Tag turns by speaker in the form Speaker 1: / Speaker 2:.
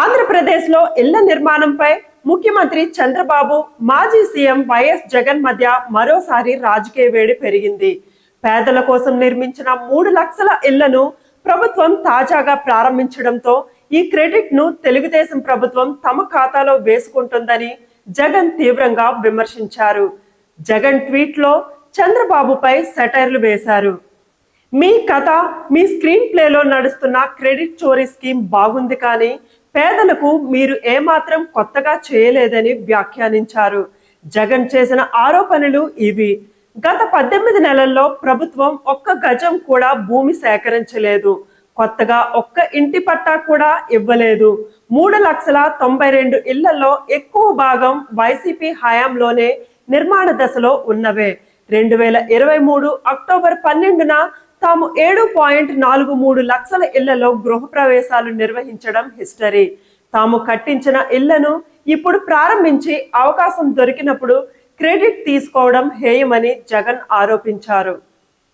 Speaker 1: ఆంధ్రప్రదేశ్లో ఇళ్ళ నిర్మాణంపై ముఖ్యమంత్రి చంద్రబాబు మాజీ సీఎం వైఎస్ జగన్ మధ్య మరోసారి రాజకీయ వేడి పెరిగింది. పేదల కోసం నిర్మించిన మూడు లక్షల ఇళ్ళను ప్రభుత్వం తాజాగా ప్రారంభించడంతో ఈ క్రెడిట్ను తెలుగుదేశం ప్రభుత్వం తమ ఖాతాలో వేసుకుంటుందని జగన్ తీవ్రంగా విమర్శించారు. జగన్ ట్వీట్లో చంద్రబాబుపై సెటైర్లు వేశారు. మీ కథ మీ స్క్రీన్ ప్లేలో నడుస్తున్న క్రెడిట్ చోరీ స్కీమ్ బాగుంది కానీ పేదలకు మీరు ఏమాత్రం కొత్తగా చేయలేదని వ్యాఖ్యానించారు. జగన్ చేసిన ఆరోపణలు ఇవి. గత పద్దెనిమిది నెలల్లో ప్రభుత్వం ఒక్క గజం కూడా భూమి సేకరించలేదు. కొత్తగా ఒక్క ఇంటి పట్టా కూడా ఇవ్వలేదు. మూడు లక్షల తొంభై రెండు ఇళ్ళలో ఎక్కువ భాగం వైసీపీ హయాంలోనే నిర్మాణ దశలో ఉన్నవే. రెండు వేల ఇరవై మూడు అక్టోబర్ పన్నెండున తాము ఏడు పాయింట్ నాలుగు మూడు లక్షల ఇళ్ళలో గృహప్రవేశాలు నిర్వహించడం హిస్టరీ. తాము కట్టించిన ఇళ్ళను ఇప్పుడు ప్రారంభించి అవకాశం దొరికినప్పుడు క్రెడిట్ తీసుకోవడం హేయమని జగన్ ఆరోపించారు.